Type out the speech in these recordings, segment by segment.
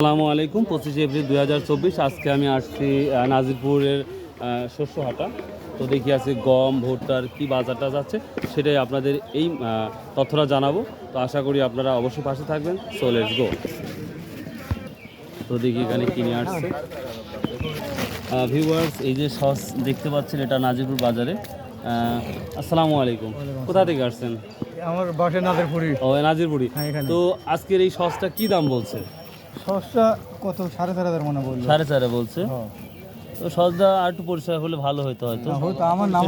আসসালামু আলাইকুম পঁচিশে এপ্রিল দুই হাজার চব্বিশ। আজকে আমি আসছি নাজিরপুরের শস্য হাটা তো দেখি আছে গম ভুট্টার কি বাজারটা যাচ্ছে সেটাই আপনাদের এই তথ্যটা জানাব। তো আশা করি আপনারা অবশ্যই পাশে থাকবেন। সো লেটস গো তো দেখি এখানে কিনে আসছে। ভিউয়ার্স এই যে সস দেখতে পাচ্ছেন এটা নাজিরপুর বাজারে। আসসালামু আলাইকুম। কোথা থেকে আসছেন? আমার বাসে নাদেরপুরি ও নাজিরপুরি। হ্যাঁ, তো আজকের এই সসটা কি দাম বলছে? সস্তা কত? সাড়ে চার হাজার মনে বলল। সাড়ে চারে বলছে? হ্যাঁ। তো সস্তা আর একটু পরিষ্কার হলে ভালো হতো হয়তো। হয়তো আমার নাম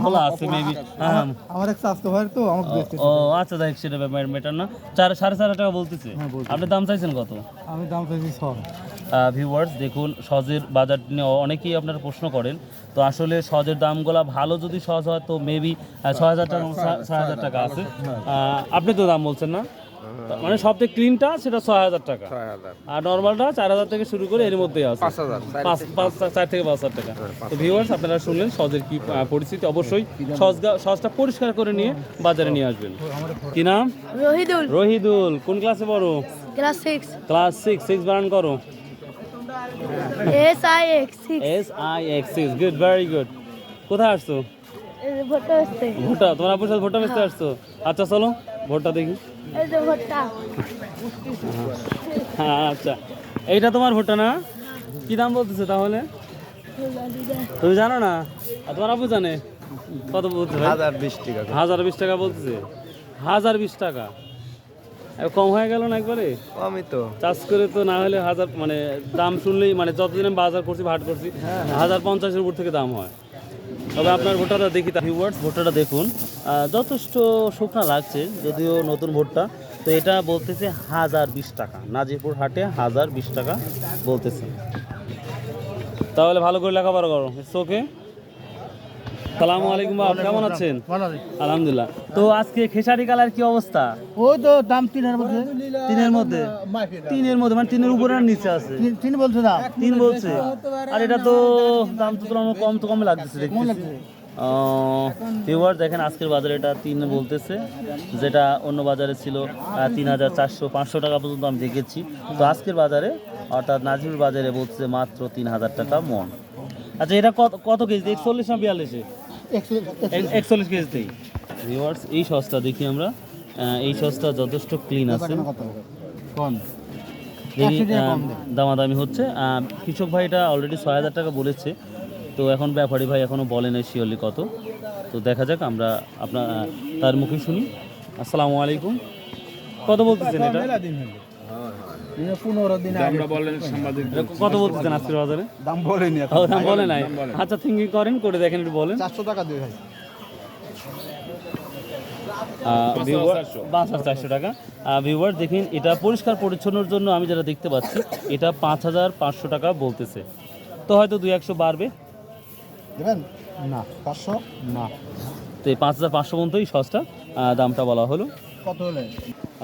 ধোলা আছে মেবি হ্যাঁ। আমার এক স্বাস্থ্য ভাই তো আমাকে দেখতে ও আচ্ছা দেখ সেটা ব্যাপার মেটার না। চার সাড়ে চার হাজার টাকা বলতেছে। হ্যাঁ, বলতেছে। আপনি দাম চাইছেন কত? আমি দাম চাইছি ছ ভিউয়ার্স দেখুন সজের বাজার নিয়ে অনেকেই আপনারা প্রশ্ন করেন। তো আসলে সজের দামগুলো ভালো যদি সজ হয় তো মেবি ছয় হাজার টাকা ছয় হাজার টাকা আছে। আপনি তো দাম বলছেন না? মানে সব থেকে ক্লিনটা সেটা ছয় হাজার টাকা। আর নর্মালটা চার হাজার থেকে শুরু করে এর মধ্যেই আছে। পাঁচ পাঁচ চার থেকে পাঁচ হাজার টাকা। তো ভিউয়ার্স আপনারা শুনলেন সজের কি পরিস্থিতি। অবশ্যই সজগা সজটা পরিষ্কার করে নিয়ে বাজারে নিয়ে আসবেন। কি নাম? রহিদুল। রহিদুল কোন ক্লাসে পড়ো? Class six class six six বানান করো। S I X S I X six good very good কোথায় আসছো? ভোটা তোমার আপুর সাথে ভোটা বেচতে আসছো? আচ্ছা চলো ভোটটা দেখি। এই হ্যাঁ আচ্ছা। এইটা তোমার ভোটটা না? কি দাম বলতেছে তাহলে? তুমি জানো না? আর তোমার আপু জানে? কত বলতে হাজার বিশ টাকা হাজার বিশ টাকা বলতেছে। হাজার বিশ টাকা। কম হয়ে গেল না একবারে? আমি তো। চাষ করে তো না হলে হাজার মানে দাম শুনলেই মানে যতদিন আমি বাজার করছি ভাট করছি হাজার পঞ্চাশের উপর থেকে দাম হয়। তবে আপনার ভুট্টাটা দেখি ভিউয়ার্স ভুট্টাটা দেখুন। যথেষ্ট শুকনা লাগছে যদিও নতুন ভুট্টা। তো এটা বলতেছে হাজার বিশ টাকা। নাজিরপুর হাটে হাজার বিশ টাকা বলতেছে। তাহলে ভালো করে লেখাপড়া করো ইটস ওকে সালামু আলাইকুম বাপ কেমন আছেন? আলহামদুলিল্লাহ। তো আজকে খেসারি কালার কি অবস্থা? ওই তো দাম তিনের মধ্যে। তিনের মধ্যে? তিনের মধ্যে মানে তিনের উপরে আর নিচে আছে? তিন বলছে দাম। তিন বলছে? আর এটা তো দাম তো তুলনামূলক কম তো কমে লাগতেছে দেখতেছি। ভিউয়ার দেখেন আজকের বাজারে এটা তিন বলতেছে যেটা অন্য বাজারে ছিল তিন হাজার চারশো পাঁচশো টাকা পর্যন্ত আমি দেখেছি। তো আজকের বাজারে অর্থাৎ নাজিরুল বাজারে বলছে মাত্র তিন হাজার টাকা মন। আচ্ছা এটা কত কত কেজি? একচল্লিশ না বিয়াল্লিশে? একচল্লিশ কেজিতেই ভিউয়ার্স এই সসটা দেখি আমরা। এই সসটা যথেষ্ট ক্লিন আছে। কোন দেখি কম দামাদামি হচ্ছে। কৃষক ভাই এটা অলরেডি ছয় হাজার টাকা বলেছে। তো এখন ব্যাপারী ভাই এখনও বলে নাই শিওরলি কত। তো দেখা যাক আমরা আপনার তার মুখে শুনি। আসসালামু আলাইকুম। কত বলতেছেন এটা? পনেরো দিন এটা কত বলতেছেন আজকের বাজারে? দাম বলেনি দাম বলে নাই। আচ্ছা থিঙ্কিং করেন করে দেখেন একটু বলেন। চারশো টাকা দিয়ে ভাই। পাঁচ হাজার চারশো। টাকা। ভিউয়ার দেখেন এটা পরিষ্কার পরিচ্ছন্নর জন্য আমি যেটা দেখতে পাচ্ছি এটা পাঁচ হাজার পাঁচশো টাকা বলতেছে। তো হয়তো দুই একশো বাড়বে। দেবেন? না পাঁচশো? না। তো এই পাঁচ হাজার পাঁচশো পর্যন্তই সসটা দামটা বলা হলো। কত হলে?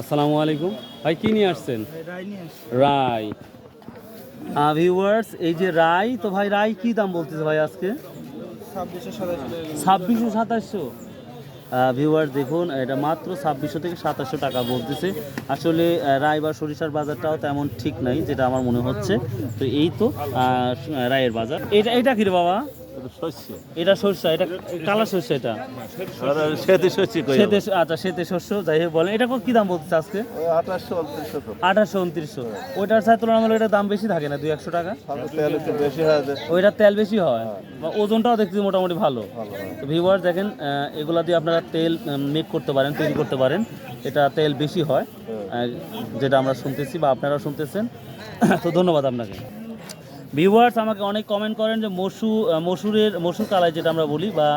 আসসালামু আলাইকুম। ভাই কি নিয়ে আসছেন? রাই ভিউয়ার্স এই যে রাই তো ভাই রাই কি দাম বলতেছে ভাই আজকে? ছাব্বিশশো সাতাশশো? ভিউয়ার দেখুন এটা মাত্র ছাব্বিশশো থেকে সাতাশশো টাকা বলতেছে। আসলে রায় বা সরিষার বাজারটাও তেমন ঠিক নাই যেটা আমার মনে হচ্ছে। তো এই তো রায়ের বাজার। এটা এটা কি রে বাবা? এটা সরষা। এটা কালা শস্য এটা। সেতে আচ্ছা সেতে শস্য যাই হোক বলেন। এটা কি দাম বলতেছে আজকে? আঠাশশো উনত্রিশশো ওইটার সাথে তুলনামূলক এটা দাম বেশি থাকে না দুই একশো টাকা? তেল একটু বেশি হয়ে যায় ওইটার তেল বেশি হয়। বা ওজনটাও দেখতে মোটামুটি ভালো। ভিউয়ার দেখেন এগুলা দিয়ে আপনারা তেল মেক করতে পারেন তৈরি করতে পারেন। এটা তেল বেশি হয় যেটা আমরা শুনতেছি বা আপনারাও শুনতেছেন। তো ধন্যবাদ আপনাকে। ভিউয়ার্স আমাকে অনেক কমেন্ট করেন যে মসু মসুরের মসুর কালাই যেটা আমরা বলি বা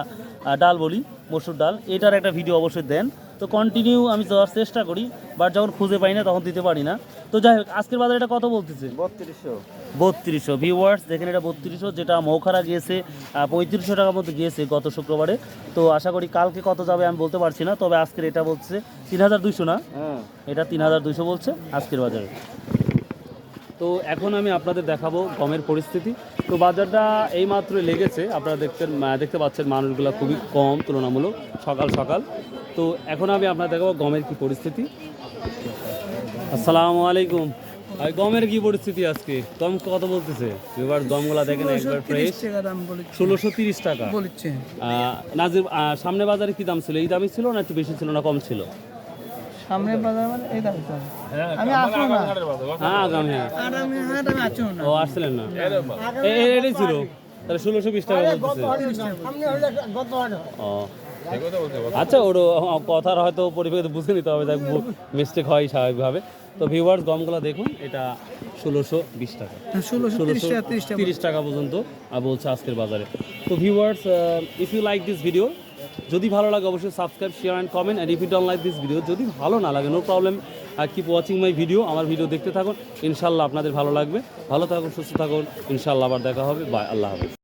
ডাল বলি মসুর ডাল এটার একটা ভিডিও অবশ্যই দেন। তো কন্টিনিউ আমি দেওয়ার চেষ্টা করি বাট যখন খুঁজে পাই না তখন দিতে পারি না। তো যাই হোক আজকের বাজারে এটা কত বলতেছে? বত্রিশশো। বত্রিশশো। ভিউয়ার্স দেখেন এটা বত্রিশশো যেটা মৌখারা গিয়েছে পঁয়ত্রিশশো টাকার মতো গিয়েছে গত শুক্রবারে। তো আশা করি কালকে কত যাবে আমি বলতে পারছি না তবে আজকের এটা বলছে তিন হাজার দুইশো না? হ্যাঁ। এটা তিন হাজার দুইশো বলছে আজকের বাজারে। তো এখন আমি আপনাদের দেখাবো গমের পরিস্থিতি। তো বাজারটা এইমাত্র লেগেছে আপনারা দেখতে দেখতে পাচ্ছেন মানুষগুলো খুবই কম তুলনামূলক সকাল সকাল। তো এখন আমি আপনাদের দেখাবো গমের কি পরিস্থিতি। আসসালামু আলাইকুম। আর গমের কি পরিস্থিতি আজকে? গম কত বলতেছে? এবার গমগুলা দেখেন একবার ফ্রেশ ষোলোশো তিরিশ টাকা। বলেছে। নাজির সামনে বাজারে কি দাম ছিল? এই দামই ছিল না একটু বেশি ছিল না কম ছিল? সামনে বাজার মানে এই দাম তো আমি আসব না। হ্যাঁ হ্যাঁ আর আমি হ্যাঁ আমি আসব না। ও আসছিলেন না। এ- এ- এটাই ছিল। তাহলে ষোলোশো বিশ টাকা বলতেছে। ও। আচ্ছা ওর কথার হয়তো পরিপ্রেক্ষিতে বুঝে নিতে হবে তাই মিস্টেক হয় স্বাভাবিকভাবে। তো ভিউয়ার্স গমগুলো দেখুন এটা ষোলোশো বিশ টাকা। ষোলোশো তিরিশ ষোলোশো টাকা তিরিশ টাকা। পর্যন্ত বলছে আজকের বাজারে। তো viewers if you like this video যদি ভালো লাগে অবশ্যই subscribe share and comment and if don't like this video যদি ভালো না লাগে no problem keep watching my video আমার ভিডিও দেখতে থাকুন। ইনশাল্লাহ আপনাদের ভালো লাগবে। ভালো থাকুন, সুস্থ থাকুন। ইনশাল্লাহ আবার দেখা হবে। বাই আল্লাহ হাফিজ।